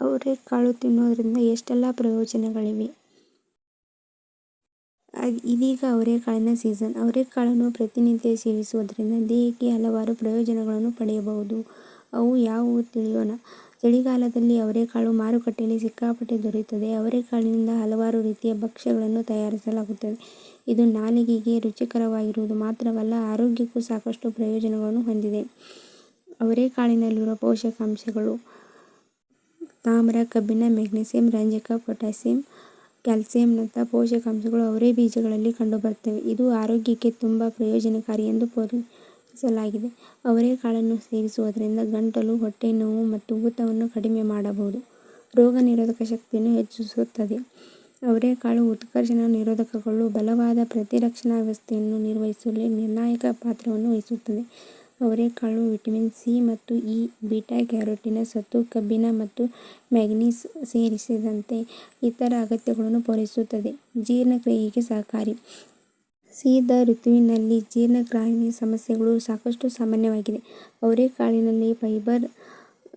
ಅವರೆಕಾಳು ತಿನ್ನೋದ್ರಿಂದ ಎಷ್ಟೆಲ್ಲ ಪ್ರಯೋಜನಗಳಿವೆ. ಇದೀಗ ಅವರೆಕಾಳಿನ ಸೀಸನ್. ಅವರೆಕಾಳನ್ನು ಪ್ರತಿನಿತ್ಯ ಸೇವಿಸುವುದರಿಂದ ದೇಹಕ್ಕೆ ಹಲವಾರು ಪ್ರಯೋಜನಗಳನ್ನು ಪಡೆಯಬಹುದು. ಅವು ಯಾವುವು ತಿಳಿಯೋಣ. ಚಳಿಗಾಲದಲ್ಲಿ ಅವರೆಕಾಳು ಮಾರುಕಟ್ಟೆಯಲ್ಲಿ ಸಿಕ್ಕಾಪಟ್ಟೆ ದೊರೆಯುತ್ತದೆ. ಅವರೆಕಾಳಿನಿಂದ ಹಲವಾರು ರೀತಿಯ ಭಕ್ಷ್ಯಗಳನ್ನು ತಯಾರಿಸಲಾಗುತ್ತದೆ. ಇದು ನಾಲಿಗೆಗೆ ರುಚಿಕರವಾಗಿರುವುದು ಮಾತ್ರವಲ್ಲ, ಆರೋಗ್ಯಕ್ಕೂ ಸಾಕಷ್ಟು ಪ್ರಯೋಜನಗಳನ್ನು ಹೊಂದಿದೆ. ಅವರೆಕಾಳಿನಲ್ಲಿರುವ ಪೋಷಕಾಂಶಗಳು ತಾಮ್ರ, ಕಬ್ಬಿಣ, ಮೆಗ್ನೀಸಿಯಂ ರಂಜಕ, ಪೊಟ್ಯಾಸಿಯಮ್, ಕ್ಯಾಲ್ಸಿಯಂನಂತಹ ಪೋಷಕಾಂಶಗಳು ಅವರೆಬೀಜಗಳಲ್ಲಿ ಕಂಡುಬರುತ್ತವೆ. ಇದು ಆರೋಗ್ಯಕ್ಕೆ ತುಂಬ ಪ್ರಯೋಜನಕಾರಿ ಎಂದು ಪರಿಗಣಿಸಲಾಗಿದೆ ಅವರೆಕಾಳನ್ನು ಸೇವಿಸುವುದರಿಂದ ಗಂಟಲು, ಹೊಟ್ಟೆ ನೋವು ಮತ್ತು ಊತವನ್ನು ಕಡಿಮೆ ಮಾಡಬಹುದು. ರೋಗನಿರೋಧಕ ಶಕ್ತಿಯನ್ನು ಹೆಚ್ಚಿಸುತ್ತದೆ. ಅವರೆಕಾಳು ಉತ್ಕರ್ಷಣ ನಿರೋಧಕಗಳು ಬಲವಾದ ಪ್ರತಿರಕ್ಷಣಾ ವ್ಯವಸ್ಥೆಯನ್ನು ನಿರ್ವಹಿಸುವಲ್ಲಿ ನಿರ್ಣಾಯಕ ಪಾತ್ರವನ್ನು ವಹಿಸುತ್ತದೆ. ಅವರೆಕಾಳು ವಿಟಮಿನ್ ಸಿ ಮತ್ತು ಇ, ಬೀಟಾ ಕ್ಯಾರೋಟಿನ ಸತ್ತು ಕಬ್ಬಿಣ ಮತ್ತು ಮ್ಯಾಗ್ನೀಸ್ ಸೇರಿಸಿದಂತೆ ಇತರ ಅಗತ್ಯಗಳನ್ನು ಪೂರೈಸುತ್ತದೆ. ಜೀರ್ಣಕ್ರಿಯೆಗೆ ಸಹಕಾರಿ. ಶೀತ ಋತುವಿನಲ್ಲಿ ಜೀರ್ಣಕ್ರಿಯಾ ಸಮಸ್ಯೆಗಳು ಸಾಕಷ್ಟು ಸಾಮಾನ್ಯವಾಗಿದೆ. ಅವರೆಕಾಳಿನಲ್ಲಿ ಫೈಬರ್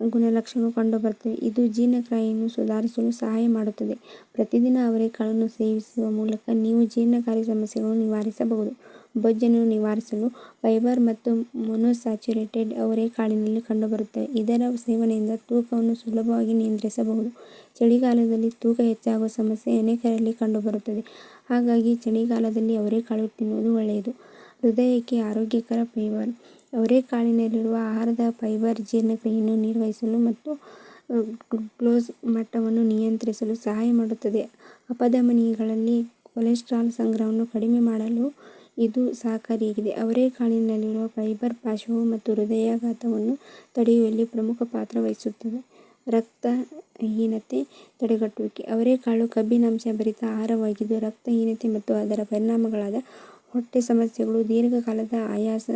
ಗುಣಲಕ್ಷಣಗಳು ಕಂಡುಬರುತ್ತವೆ. ಇದು ಜೀರ್ಣಕ್ರಿಯೆಯನ್ನು ಸುಧಾರಿಸಲು ಸಹಾಯ ಮಾಡುತ್ತದೆ. ಪ್ರತಿದಿನ ಅವರೆಕಾಳನ್ನು ಸೇವಿಸುವ ಮೂಲಕ ನೀವು ಜೀರ್ಣಕಾರಿ ಸಮಸ್ಯೆಗಳನ್ನು ನಿವಾರಿಸಬಹುದು. ಬೊಜ್ಜನ್ನು ನಿವಾರಿಸಲು ಫೈಬರ್ ಮತ್ತು ಮೊನೊಸ್ಯಾಚುರೇಟೆಡ್ ಅವರೆಕಾಳಿನಲ್ಲಿ ಕಂಡುಬರುತ್ತವೆ. ಇದರ ಸೇವನೆಯಿಂದ ತೂಕವನ್ನು ಸುಲಭವಾಗಿ ನಿಯಂತ್ರಿಸಬಹುದು. ಚಳಿಗಾಲದಲ್ಲಿ ತೂಕ ಹೆಚ್ಚಾಗುವ ಸಮಸ್ಯೆ ಅನೇಕರಲ್ಲಿ ಕಂಡುಬರುತ್ತದೆ. ಹಾಗಾಗಿ ಚಳಿಗಾಲದಲ್ಲಿ ಅವರೆಕಾಳು ತಿನ್ನುವುದು ಒಳ್ಳೆಯದು. ಹೃದಯಕ್ಕೆ ಆರೋಗ್ಯಕರ ಫೈಬರ್. ಅವರೆಕಾಳಿನಲ್ಲಿರುವ ಆಹಾರದ ಫೈಬರ್ ಜೀರ್ಣಕ್ರಿಯೆಯನ್ನು ನಿರ್ವಹಿಸಲು ಮತ್ತು ಗ್ಲೂಕೋಸ್ ಮಟ್ಟವನ್ನು ನಿಯಂತ್ರಿಸಲು ಸಹಾಯ ಮಾಡುತ್ತದೆ. ಅಪಧಮನಿಗಳಲ್ಲಿ ಕೊಲೆಸ್ಟ್ರಾಲ್ ಸಂಗ್ರಹವನ್ನು ಕಡಿಮೆ ಮಾಡಲು ಇದು ಸಹಕಾರಿಯಾಗಿದೆ. ಅವರೆಕಾಳಿನಲ್ಲಿರುವ ಫೈಬರ್ ಪಾಶ್ವವು ಮತ್ತು ಹೃದಯಾಘಾತವನ್ನು ತಡೆಯುವಲ್ಲಿ ಪ್ರಮುಖ ಪಾತ್ರ ವಹಿಸುತ್ತದೆ. ರಕ್ತಹೀನತೆ ತಡೆಗಟ್ಟುವಿಕೆ. ಅವರೆಕಾಳು ಕಬ್ಬಿನಾಂಶ ಭರಿತ ಆಹಾರವಾಗಿದ್ದು, ರಕ್ತಹೀನತೆ ಮತ್ತು ಅದರ ಪರಿಣಾಮಗಳಾದ ಹೊಟ್ಟೆ ಸಮಸ್ಯೆಗಳು, ದೀರ್ಘಕಾಲದ ಆಯಾಸ,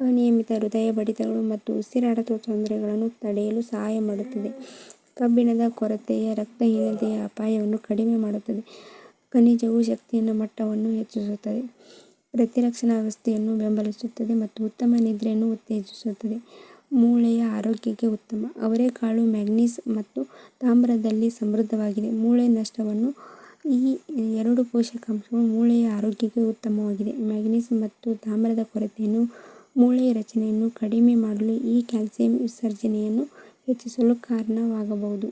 ಅನಿಯಮಿತ ಹೃದಯ ಬಡಿತಗಳು ಮತ್ತು ಉಸಿರಾಟದ ತೊಂದರೆಗಳನ್ನು ತಡೆಯಲು ಸಹಾಯ ಮಾಡುತ್ತದೆ. ಕಬ್ಬಿಣದ ಕೊರತೆಯ ರಕ್ತಹೀನತೆಯ ಅಪಾಯವನ್ನು ಕಡಿಮೆ ಮಾಡುತ್ತದೆ. ಖನಿಜವು ಶಕ್ತಿಯ ಮಟ್ಟವನ್ನು ಹೆಚ್ಚಿಸುತ್ತದೆ, ಪ್ರತಿರಕ್ಷಣಾ ವ್ಯವಸ್ಥೆಯನ್ನು ಬೆಂಬಲಿಸುತ್ತದೆ ಮತ್ತು ಉತ್ತಮ ನಿದ್ರೆಯನ್ನು ಉತ್ತೇಜಿಸುತ್ತದೆ. ಮೂಳೆಯ ಆರೋಗ್ಯಕ್ಕೆ ಉತ್ತಮ. ಅವರೆಕಾಳು ಮ್ಯಾಂಗನೀಸ್ ಮತ್ತು ತಾಮ್ರದಲ್ಲಿ ಸಮೃದ್ಧವಾಗಿದೆ. ಮೂಳೆ ನಷ್ಟವನ್ನು, ಈ ಎರಡು ಪೋಷಕಾಂಶಗಳು ಮೂಳೆಯ ಆರೋಗ್ಯಕ್ಕೆ ಉತ್ತಮವಾಗಿದೆ. ಮ್ಯಾಂಗನೀಸ್ ಮತ್ತು ತಾಮ್ರದ ಕೊರತೆಯನ್ನು ಮೂಳೆಯ ರಚನೆಯನ್ನು ಕಡಿಮೆ ಮಾಡಲು ಈ ಕ್ಯಾಲ್ಸಿಯಂ ವಿಸರ್ಜನೆಯನ್ನು ಹೆಚ್ಚಿಸಲು ಕಾರಣವಾಗಬಹುದು.